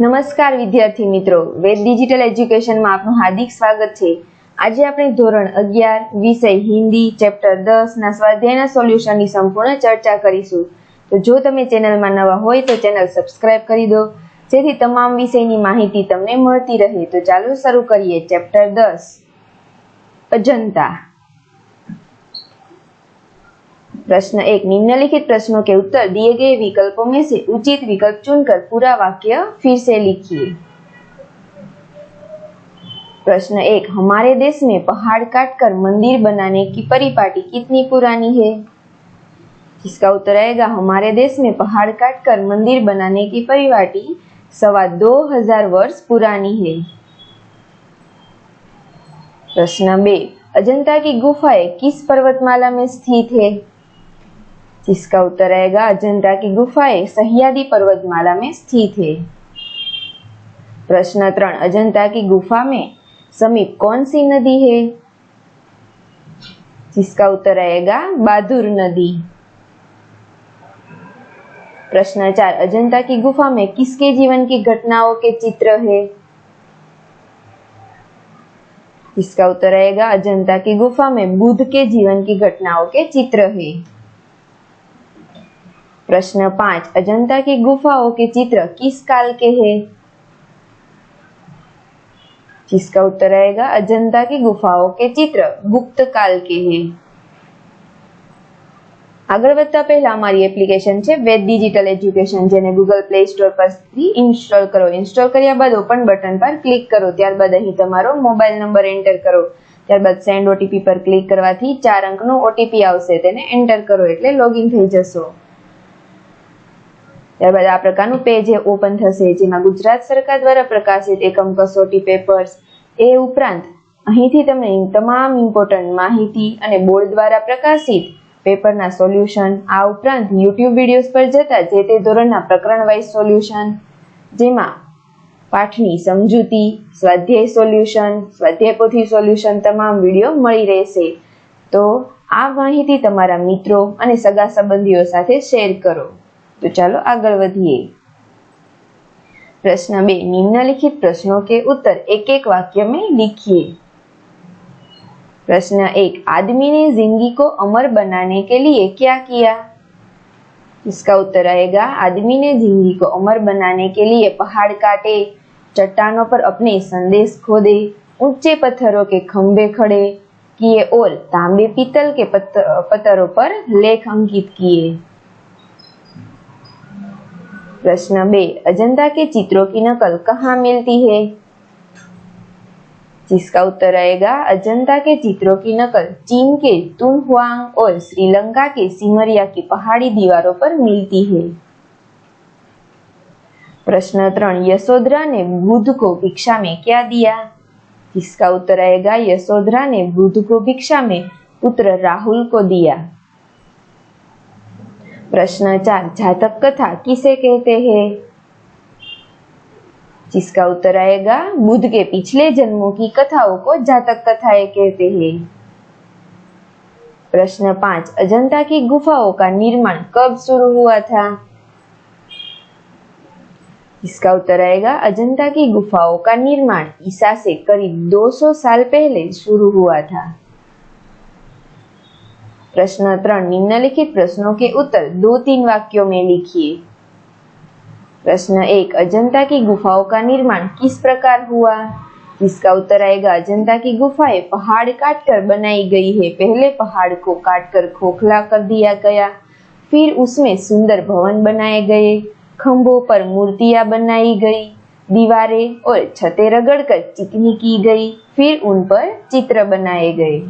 નમસ્કાર વિદ્યાર્થી મિત્રો. વેદ ડિજિટલ એજ્યુકેશનમાં આપનું હાર્દિક સ્વાગત છે. આજે આપણે ધોરણ અગિયાર, વિષય હિન્દી, ચેપ્ટર દસ ના સ્વાધ્યાયના સોલ્યુશનની સંપૂર્ણ ચર્ચા કરીશું. તો જો તમે ચેનલમાં નવા હોય તો ચેનલ સબસ્ક્રાઇબ કરી દો. જેથી તમામ વિષયની માહિતી તમને મળતી રહે. તો ચાલો શરૂ કરીએ ચેપ્ટર દસ. અજંતા. प्रश्न, एक निम्नलिखित प्रश्नों के उत्तर दिए गए विकल्पों में से उचित विकल्प चुनकर पूरा वाक्य फिर से लिखिए। प्रश्न एक, हमारे देश में पहाड़ काटकर मंदिर बनाने की परिपाटी कितनी पुरानी है? इसका उत्तर आएगा, हमारे देश में पहाड़ काटकर मंदिर बनाने की परिपाटी सवा दो हज़ार वर्ष पुरानी है। प्रश्न बे, अजंता की गुफाएँ किस पर्वतमाला में स्थित है? जिसका उत्तर आएगा, अजंता की गुफाएँ सह्याद्री पर्वतमाला में स्थित है। प्रश्न त्रण, अजंता की गुफा में समीप कौन सी नदी है? जिसका उत्तर आएगा, बादुर नदी। प्रश्न चार, अजंता की गुफा में किसके जीवन की घटनाओं के चित्र है? इसका उत्तर आएगा, अजंता की गुफा में बुद्ध के जीवन की घटनाओं के चित्र है। प्रश्न पांच अजंता की गुफाओं के चित्र किस काल के हैं जिसका उत्तर आएगा अजंता की गुफाओं के चित्र गुप्त काल के हैं આગળ વધતા પહેલા અમારી એપ્લિકેશન છે વેદ ડિજિટલ એજ્યુકેશન જેને ગૂગલ પ્લે સ્ટોર પરથી ઇન્સ્ટોલ કરો ઇન્સ્ટોલ કર્યા બાદ ઓપન બટન પર ક્લિક કરો ત્યારબાદ અહીં તમારો મોબાઈલ નંબર એન્ટર કરો ત્યારબાદ સેન્ડ ઓટીપી પર ક્લિક કરવાથી ચાર અંકનો ઓટીપી આવશે તેને એન્ટર કરો એટલે લોગિન થઈ જશો ત્યારબાદ આ પ્રકારનું પેજ ઓપન થશે, જેમાં ગુજરાત સરકાર દ્વારા પ્રકાશિત એકમ કસોટી પેપર્સ એ ઉપરાંત અહીંથી તમને તમામ ઇમ્પોર્ટન્ટ માહિતી અને બોર્ડ દ્વારા પ્રકાશિત પેપરના સોલ્યુશન આ ઉપરાંત યુટ્યુબ વિડીયોઝ પર જતા જે તે ધોરણના પ્રકરણ વાઇઝ સોલ્યુશન જેમાં પાઠની સમજૂતી, સ્વાધ્યાય સોલ્યુશન સ્વાધ્યાય પોથી સોલ્યુશન તમામ વીડિયો મળી રહેશે. તો આ માહિતી તમારા મિત્રો અને સગા સંબંધીઓ સાથે શેર કરો. तो चलो आगे बढ़िए। प्रश्न बे, निम्नलिखित प्रश्नों के उत्तर एक एक वाक्य में लिखिए। प्रश्न एक, आदमी ने ज़िंदगी को अमर बनाने के लिए क्या किया? इसका उत्तर आएगा, आदमी ने ज़िंदगी को अमर बनाने के लिए पहाड़ काटे, चट्टानों पर अपने संदेश खोदे, ऊँचे पत्थरों के खंभे खड़े किए और तांबे पीतल के पत्थरों पर लेख अंकित किए। प्रश्न बे, अजंता के चित्रों की नकल कहाँ मिलती है? जिसका उत्तर आएगा, अजंता के चित्रों की नकल चीन के तुनहुआंग और श्रीलंका के सिमरिया की पहाड़ी दीवारों पर मिलती है। प्रश्न त्रण, यशोधरा ने बुद्ध को भिक्षा में क्या दिया? जिसका उत्तर आएगा, यशोधरा ने बुद्ध को भिक्षा में पुत्र राहुल को दिया। प्रश्न चार जातक कथा किसे कहते हैं? जिसका उत्तर आएगा, बुद्ध के पिछले जन्मों की कथाओं को जातक कथाएँ कहते हैं। प्रश्न पाँच, अजंता की गुफाओं का निर्माण कब शुरू हुआ था? इसका उत्तर आएगा, अजंता की गुफाओं का निर्माण ईसा से करीब 200 साल पहले शुरू हुआ था। प्रश्न त्रण, निम्नलिखित प्रश्नों के उत्तर दो तीन वाक्यों में लिखिए। प्रश्न एक, अजंता की गुफाओं का निर्माण किस प्रकार हुआ? इसका उत्तर आएगा, अजंता की गुफाएँ पहाड़ काटकर बनाई गई है। पहले पहाड़ को काटकर खोखला कर दिया गया, फिर उसमें सुंदर भवन बनाए गए, खंभों पर मूर्तियाँ बनाई गई, दीवारें और छतें रगड़कर चिकनी की गई, फिर उन पर चित्र बनाए गए।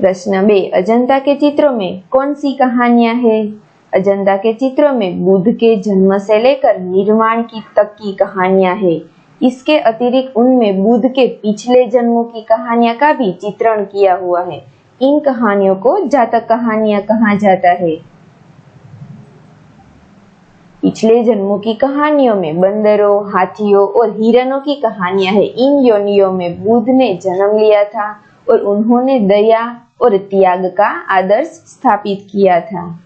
प्रश्न बे, अजंता के चित्रों में कौन सी कहानियाँ है? अजंता के चित्रों में बुद्ध के जन्म से लेकर निर्माण की तक की कहानियाँ है। इसके अतिरिक्त उनमें बुद्ध के पिछले जन्मों की कहानियाँ का भी चित्रण किया हुआ है। इन कहानियों को जातक कहानियाँ कहा जाता है। पिछले जन्मों की कहानियों में बंदरों, हाथियों और हिरणों की कहानियाँ है। इन योनियों में बुद्ध ने जन्म लिया था। और उन्होंने दया और त्याग का आदर्श स्थापित किया था।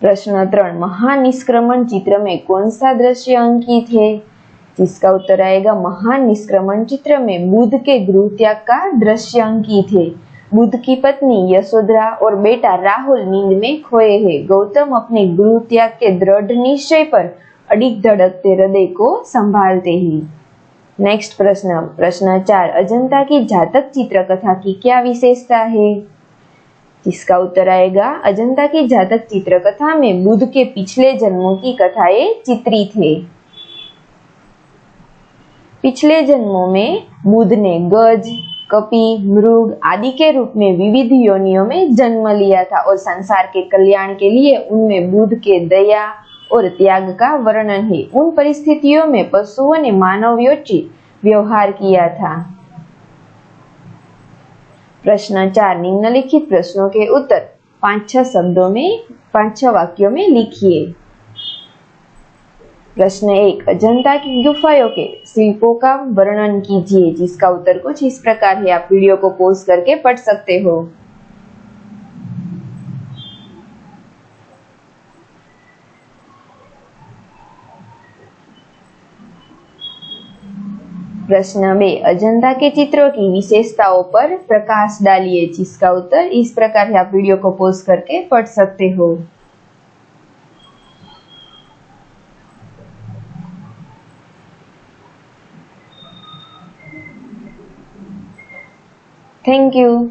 प्रश्न त्रण, महानिष्क्रमण चित्र में कौन सा दृश्य अंकित है? जिसका उत्तर आएगा, महानिष्क्रमण चित्र में बुद्ध के गृह त्याग का दृश्य अंकित है। बुद्ध की पत्नी यशोधरा और बेटा राहुल नींद में खोए हैं। गौतम अपने गृह त्याग के दृढ़ निश्चय पर अडिग धड़कते हृदय को संभालते हैं। नेक्स्ट प्रश्न. प्रश्न चार. अजंता की जातक चित्र कथा की क्या विशेषता है? जिसका उत्तर आएगा, अजंता की जातक चित्र कथा में बुद्ध के पिछले जन्मों की कथाएँ चित्रित है। पिछले जन्मों में बुद्ध ने गज, कपि, मृग आदि के रूप में विविध योनियों में जन्म लिया था और संसार के कल्याण के लिए उनमें बुद्ध के दया और त्याग का वर्णन है। उन परिस्थितियों में पशुओं ने मानवयोचित व्यवहार किया था। प्रश्न चार, निम्नलिखित प्रश्नों के उत्तर पाँच छह शब्दों में, पाँच छह वाक्यों में लिखिए। प्रश्न एक अजंता की गुफाओं के शिल्पों का वर्णन कीजिए, जिसका उत्तर कुछ इस प्रकार है। आप वीडियो को पोस्ट करके पढ़ सकते हो। प्रश्न बे, अजंता के चित्रों की विशेषताओं पर प्रकाश डालिए, जिसका उत्तर इस प्रकार आप वीडियो को पोस्ट करके पढ़ सकते हो। Thank you